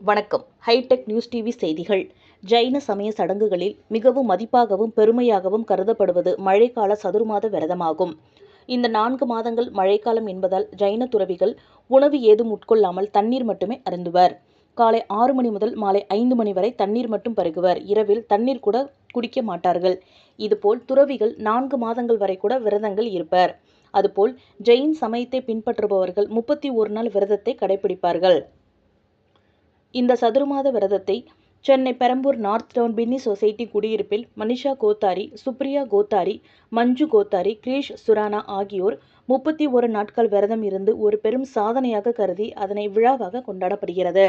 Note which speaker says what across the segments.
Speaker 1: வணக்கம். Hitech news TV செய்திகள். ஜைன சமய சடங்குகளில் மிகவும் மதிப்பாகவும் பெருமையாகவும் கருதப்படுவது மழைக்கால சதுர்மாத விரதமாகும். இந்த நான்கு மாதங்கள் மழைக்காலம் என்பதால் ஜைன துறவிகள் உணவு ஏதும் உட்கொள்ளாமல் தண்ணீர் மட்டுமே அருந்துவர். காலை ஆறு மணி முதல் மாலை ஐந்து மணி வரை தண்ணீர் மட்டும் பருகுவர். இரவில் தண்ணீர் கூட குடிக்க மாட்டார்கள். இதுபோல் துறவிகள் நான்கு மாதங்கள் வரை கூட விரதங்கள் இருப்பர். அதுபோல் ஜெயின் சமயத்தை பின்பற்றுபவர்கள் முப்பத்தி ஒரு நாள் விரதத்தை கடைபிடிப்பார்கள் இந்த சதுர்மாத விரதத்தை Chennai Perambur north town Binny society குடியிருப்பில் மனிஷா கோத்தாரி சுப்ரியா கோத்தாரி மஞ்சு கோத்தாரி கிரீஷ் சுரானா ஆகியோர் முப்பத்தி ஒரு நாட்கள் விரதம் இருந்து ஒரு பெரும் சாதனையாக கருதி அதனை விழாவாக கொண்டாடப்படுகிறது.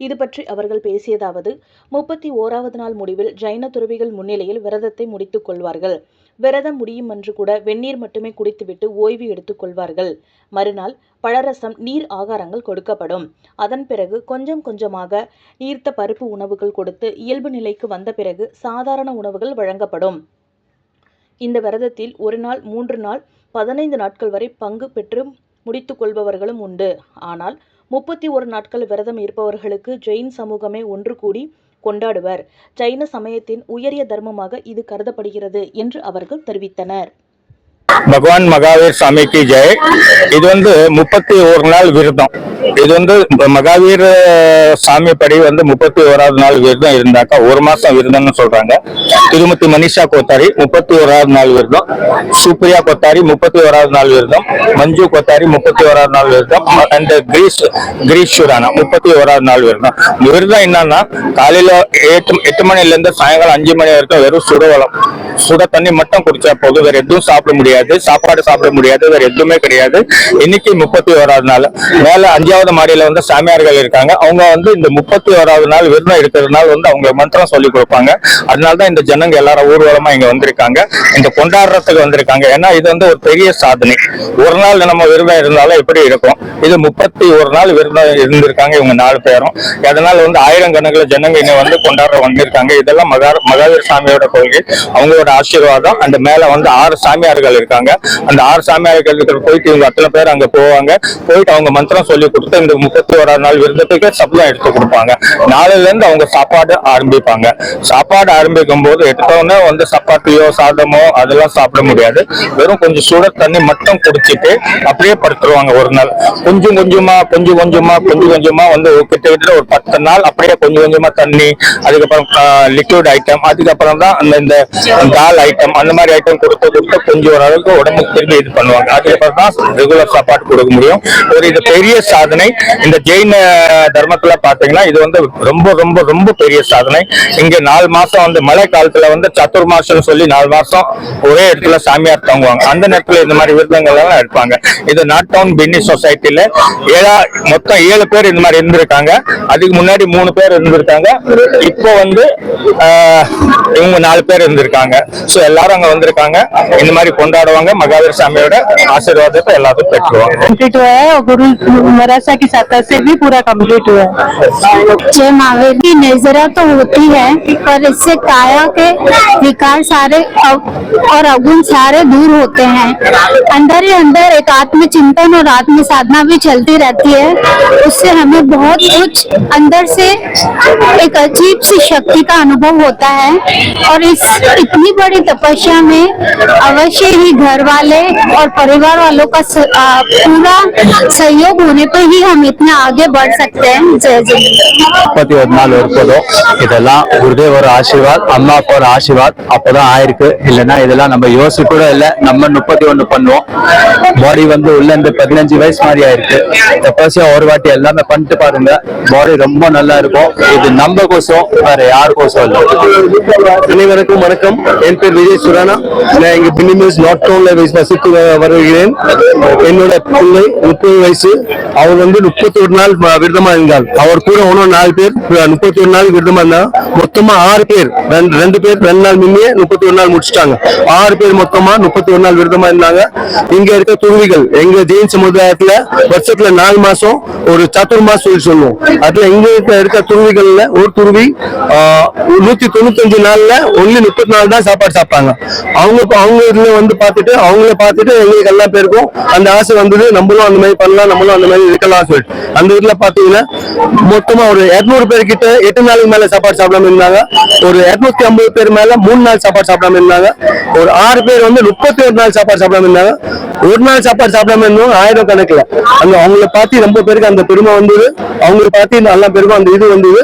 Speaker 1: இது பற்றி அவர்கள் பேசியதாவது முப்பத்தி ஓராவது நாள் முடிவில் ஜைன துறவிகள் முன்னிலையில் விரதத்தை முடித்துக் கொள்வார்கள். விரதம் முடியும் என்று கூட வெந்நீர் மட்டுமே குடித்துவிட்டு ஓய்வு எடுத்துக் கொள்வார்கள். மறுநாள் பழரசம் நீர் ஆகாரங்கள் கொடுக்கப்படும். அதன் பிறகு கொஞ்சம் கொஞ்சமாக நீர்த்த பருப்பு உணவுகள் கொடுத்து இயல்பு நிலைக்கு வந்த பிறகு சாதாரண உணவுகள் வழங்கப்படும். இந்த விரதத்தில் ஒரு நாள் மூன்று நாள் பதினைந்து நாட்கள் வரை பங்கு பெற்று முடித்துக் கொள்பவர்களும் உண்டு. ஆனால் முப்பத்தி ஒரு நாட்கள் விரதம் இருப்பவர்களுக்கு ஜெயின் சமூகமே ஒன்று கூடி கொண்டாடுவர். ஜைன சமயத்தின் உயரிய தர்மமாக இது கருதப்படுகிறது என்று அவர்கள் தெரிவித்தனர்.
Speaker 2: பகவான் மகாவீர் சாமிக்கு ஜெய். இது வந்து முப்பத்தி ஒரு நாள் விரதம். இது வந்து மகாவீர் சாமி படி வந்து முப்பத்தி ஓராவது நாள் விரதம் இருந்தாக்கா ஒரு மாசம் விரதம்னு சொல்றாங்க. திருமதி மனிஷா கோத்தாரி முப்பத்தி ஓராவது நாள் விரதம். சுப்ரியா கோத்தாரி முப்பத்தி ஓராவது நாள் விரதம். மஞ்சு கோத்தாரி முப்பத்தி ஓராவது நாள் விரதம். அண்ட் கிரீஷ் கிரீஷ் சுரானா முப்பத்தி ஓராவது நாள் விரதம். விரதம் என்னன்னா காலையில எட்டு எட்டு மணில இருந்து சாயங்காலம் அஞ்சு மணி வரைக்கும் வெறும் சுடவளம். சுட தண்ணி மட்டும் குடிச்சா போதும். வேற எதுவும் சாப்பிட முடியாது. சாப்பாடு சாப்பிட முடியாது. வேற எதுவுமே கிடையாது. இன்னைக்கு முப்பத்தி ஓராவது நாள். மேல அஞ்சாவது மாடியில வந்து சாமியார்கள் இருக்காங்க. அவங்க வந்து இந்த முப்பத்தி ஓராவது நாள் விருதம் இருக்கிறதுனால வந்து அவங்க மந்திரம் சொல்லி கொடுப்பாங்க. அதனாலதான் இந்த ஜனங்க எல்லாரும் ஊர்வலமா இங்க வந்திருக்காங்க. இந்த கொண்டாடுறதுக்கு வந்திருக்காங்க. ஏன்னா இது வந்து ஒரு பெரிய சாதனை. ஒரு நாள் நம்ம விருதம் இருந்தாலும் எப்படி இருக்கும்? இது முப்பத்தி ஒரு நாள் விருதம் இருந்திருக்காங்க இவங்க நாலு பேரும். அதனால வந்து ஆயிரம் கணக்கில் ஜனங்க இங்க வந்து கொண்டாட வந்திருக்காங்க. இதெல்லாம் மகா மகாவீர் சாமியோட கொள்கை. அவங்களோட ஆசீர்வாதம். அந்த மேல வந்து ஆறு சாமியார்கள் இருக்காங்க அந்த ஆறு சாமியார்கள் இருக்கிற போயிட்டு இவங்க அத்தனை பேர் அங்க போவாங்க. போயிட்டு அவங்க மந்திரம் சொல்லி கொடுத்து இந்த முப்பத்தி ஓராறு நாள் விருந்தத்துக்கு சப்ளை எடுத்து கொடுப்பாங்க. நாளையில இருந்து அவங்க சாப்பாடு ஆரம்பிப்பாங்க. சாப்பாடு ஆரம்பிக்கும் போது எடுத்தவொடனே வந்து சப்பாத்தியோ சாதமோ அதெல்லாம் சாப்பிட முடியாது. வெறும் கொஞ்சம் சுட தண்ணி மட்டும் குடிச்சிட்டு அப்படியே படுத்துருவாங்க ஒரு நாள். கொஞ்சம் கொஞ்சமா கொஞ்சம் கொஞ்சமா கொஞ்சம் கொஞ்சமா வந்து கிட்டத்தட்ட ஒரு பத்து நாள் அப்படியே கொஞ்சம் கொஞ்சமா தண்ணி அதுக்கப்புறம் லிக்விட் ஐட்டம் அதுக்கப்புறம் தான் அந்த இந்த தால் ஐட்டம் அந்த மாதிரி ஐட்டம் கொடுத்து கொடுத்து கொஞ்சம் ஒரு அளவுக்கு உடம்புக்கு திரும்பி இது பண்ணுவாங்க. அதுக்கப்புறம் தான் ரெகுலர் சாப்பாடு கொடுக்க முடியும். ஒரு இது பெரிய சாதனை. இந்த ஜெயின தர்மத்துல பாத்தீங்கன்னா இது வந்து ரொம்ப ரொம்ப ரொம்ப பெரிய சாதனை. இங்க நாலு மாசம் வந்து மழை காலத்துல வந்து சத்துர்மாசம் சொல்லி நாலு மாசம் ஒரே இடத்துல சாமியார் தங்குவாங்க. அந்த நேரத்துல இந்த மாதிரி விருதங்கள் எல்லாம் எடுப்பாங்க. இது நாட் டவுன் பின்னி சொசைட்டில ஏழா மொத்தம் ஏழு பேர் இந்த மாதிரி இருந்திருக்காங்க. அதுக்கு முன்னாடி மூணு பேர் இருந்திருக்காங்க. இப்போ வந்து இவங்க நாலு பேர் இருந்திருக்காங்க. சோ எல்லாரும் அங்க வந்திருக்காங்க. இந்த மாதிரி கொண்டாட கொண்டாடுவாங்க மகாவீர் சாமியோட ஆசீர்வாதத்தை எல்லாத்தையும் பெற்றுவாங்க
Speaker 3: कंप्लीट हुआ है और गुरु मरासा की सत्ता से भी पूरा कंप्लीट हुआ है
Speaker 4: जय महावीर की नजरा तो होती है पर इससे काया के विकार सारे अव- और अवगुण सारे दूर होते हैं अंदर ही अंदर एक आत्मचिंतन और आत्म साधना भी चलती रहती है उससे हमें बहुत कुछ अंदर से एक अजीब सी शक्ति का अनुभव होता है और इस इतनी बड़ी तपस्या में अवश्य ही घर वाले और परिवार वालों का स- आ, पूरा सहयोग होने पर ही हम इतना आगे बढ़ सकते हैं जय जय
Speaker 5: முப்பத்தி ஒரு நாள் இருப்பதோ இதெல்லாம் குருதேவர் ஆசீர்வாத் அம்மா அப்பாவோட ஆசீர்வாத் அப்பதான் ஆயிருக்கு இல்லைன்னா இதெல்லாம் நம்ம யோசிக்க கூட இல்லை நம்ம முப்பத்தி ஒண்ணு பண்ணுவோம் பாடி வந்து உள்ள இருந்து பதினஞ்சு வயசு மாதிரி ஆயிருக்கு தப்பாசியா ஒரு வாட்டி எல்லாமே பண்ணிட்டு பாருங்க பாடி ரொம்ப நல்லா இருக்கும் இது நம்ம கோசம் வேற யாருக்கோசம் இல்லை
Speaker 6: அனைவருக்கும் வணக்கம் என் பேர் விஜய் சுரானா நான் இங்க பின்னிமிஸ் நாட் டவுன்ல வசித்து வருகிறேன். என்னோட பிள்ளை முப்பது வயசு. அவர் வந்து முப்பத்தி ஒரு நாள் விரதமா இருந்தார். அவர் கூட இன்னும் நாலு பேர் முப்பத்தி ஒரு நாள் விரதமா இருந்தா மொத்தமா ஆறு பேர் ரெண்டு ரெண்டு பேர் ரெண்டு நாள் முன்னே முப்பத்தி ஒரு நாள் முடிச்சிட்டாங்க. ஆறு பேர் மொத்தமா முப்பத்தி ஒரு நாள் விரதமா இருந்தாங்க. இங்க இருக்க துறவிகள் எங்க ஜெயின் சமுதாயத்துல வருஷத்துல நாலு மாசம் ஒரு சத்துர்மாஸ் சொல்லி சொல்லுவோம். அதுல இங்க இருக்க இருக்க துருவிகள்ல ஒரு துருவி ஆஹ், நூத்தி தொண்ணூத்தஞ்சு நாள்ல ஒன்லி முப்பத்தி நாலு தான் சாப்பாடு சாப்பிட்டாங்க. அவங்க அவங்க இதுல வந்து பார்த்தா பார்த்துட்டு அவங்கள பார்த்துட்டு எங்களுக்கு எல்லா பேருக்கும் அந்த ஆசை வந்தது நம்மளும் அந்த மாதிரி பண்ணலாம் நம்மளும் அந்த மாதிரி இருக்கலாம் சொல்லிட்டு. அந்த இதுல பாத்தீங்கன்னா மொத்தமா ஒரு இரநூறு பேர் கிட்ட எட்டு நாளுக்கு மேல சாப்பாடு சாப்பிடாம இருந்தாங்க. ஒரு இரநூத்தி ஐம்பது பேர் மேல மூணு நாள் சாப்பாடு சாப்பிடாம இருந்தாங்க. ஒரு ஆறு பேர் வந்து முப்பத்தி ஒரு நாள் சாப்பாடு சாப்பிடாம இருந்தாங்க. ஒரு நாள் சாப்பாடு சாப்பிடாம இருந்தவங்க ஆயிரம் கணக்குல. அந்த அவங்கள பார்த்து ரொம்ப பேருக்கு அந்த பெருமை வந்தது. அவங்கள பார்த்து நல்லா பேருக்கும் அந்த இது வந்தது.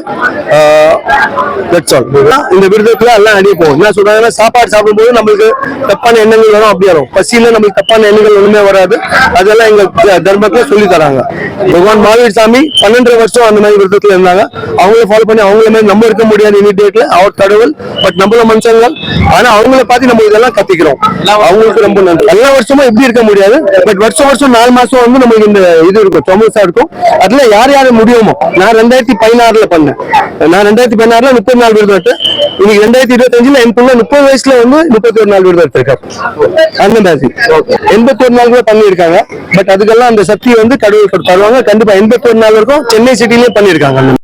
Speaker 6: இந்த விருதுக்குள்ள எல்லாம் அடிய போகும். என்ன சொல்றாங்கன்னா சாப்பாடு சாப்பிடும்போது நம்மளுக்கு தப்பான எண்ணங்கள் வரும். அப்படி பசியில நம்மளுக்கு தப்பான எண்ணங்கள் ஒண்ணுமே வராது. அதெல்லாம் எங்க தர்மத்துல சொல்லி தராங்க. பகவான் மாவீர் சாமி பன்னெண்டு வருஷம் அந்த மாதிரி விருதத்துல இருந்தாங்க. அவங்கள ஃபாலோ பண்ணி அவங்கள மாதிரி நம்ம இருக்க முடியாது இனிடேட்ல அவர் கடவுள் பட் நம்மள மனுஷங்கள் ஆனா அவங்கள பார்த்து நம்ம இதெல்லாம் கத்திக்கிறோம். அவங்களுக்கு ரொம்ப நன்றி. எல்லா வருஷமும் எப்படி இருக்க முடியாது. பட் வருஷம் வருஷம் நாலு மாசம் வந்து நம்மளுக்கு இந்த இது இருக்கும் சமோசா இருக்கும். அதுல யார் யார் முடியுமோ நான் ரெண்டாயிரத்தி பதினாறுல பண்ணேன். நான் ரெண்டாயிரத்தி பதினாறுல முப்பத்தி நாலு விருது இன்னைக்கு ரெண்டாயிரத்தி இருபத்தஞ்சுல என் பிள்ளை முப்பது வயசுல வந்து முப்பத்தி ஒரு நாள் விருது எடுத்திருக்காரு அந்த மாதிரி எண்பத்தி ஒரு நாள் கூட பண்ணியிருக்காங்க. பட் அதுக்கெல்லாம் அந்த சக்தி வந்து கடவுள் தருவாங்க. கண்டிப்பா எண்பத்தி ஒரு நாள் வரைக்கும் சென்னை சிட்டிலேயே பண்ணியிருக்காங்க.